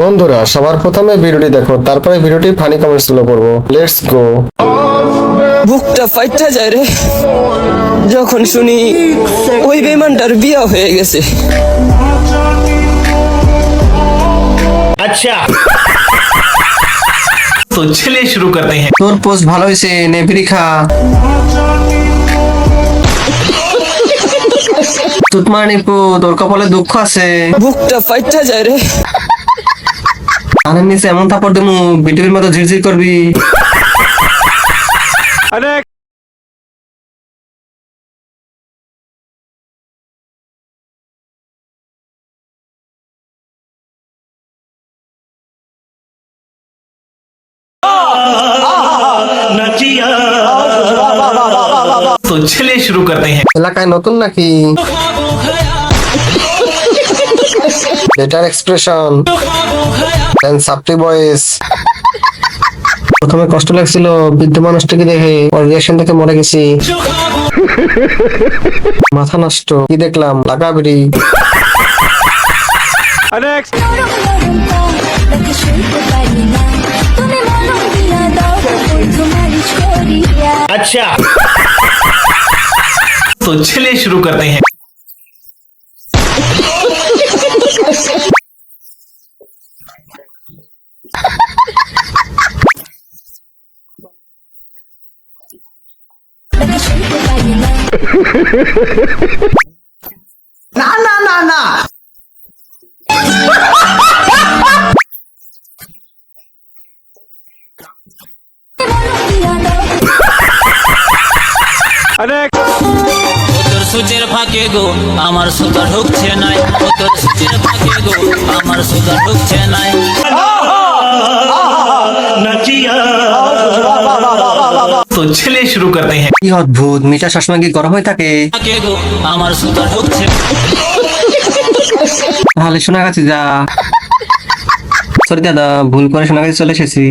বন্ধুরা সবার প্রথমে ভিডিওটি দেখো তারপরে ভিডিওটি ফানি কমেন্টসগুলো পড়ব লেটস গো বুকটা ফাইটা যায় রে। যখন শুনি ওই বেমানটার বিয়া হয়ে গেছে। আচ্ছা। তো ছেলে শুরু করতে হ্যাঁ তোর পোস্ট ভালো হয়েছে নেভরি খা। তুতমানিপু তোর কপালে দুঃখ আছে। বুকটা ফাইটা যায় রে। কানের নিচে এমন থাপড় দেবো বিটিভির মতো ঝিরঝির করবি। তো চলে শুরু করতে হ্যাঁ এলাকায় নতুন নাকি? বেটার এক্সপ্রেশন দেন সাপ্লি বয়েস প্রথমে কষ্ট লাগছিল বৃদ্ধ মানুষটাকে দেখে ওর রিয়াকশন দেখে মরে গেছি। মাথা নষ্ট, কি দেখলাম? লাগা বিড়ি তুমি মনো দিয়া দাও তোমার না না না না সুচের ফাঁকে গো, আমার সুতা ঢুকছে নাই। সুচের ফাঁকে গো, আমার সুতা ঢুকছে নাই। তো ছেলে শুরু করতে হ্যাঁ কি অদ্ভুত মিঠা চশমা কি গরম হয়ে থাকে। আমার সুতার হচ্ছে তাহলে শোনা গেছে যা। সরি দাদা ভুল করে শোনা গেছে চলে এসেছি।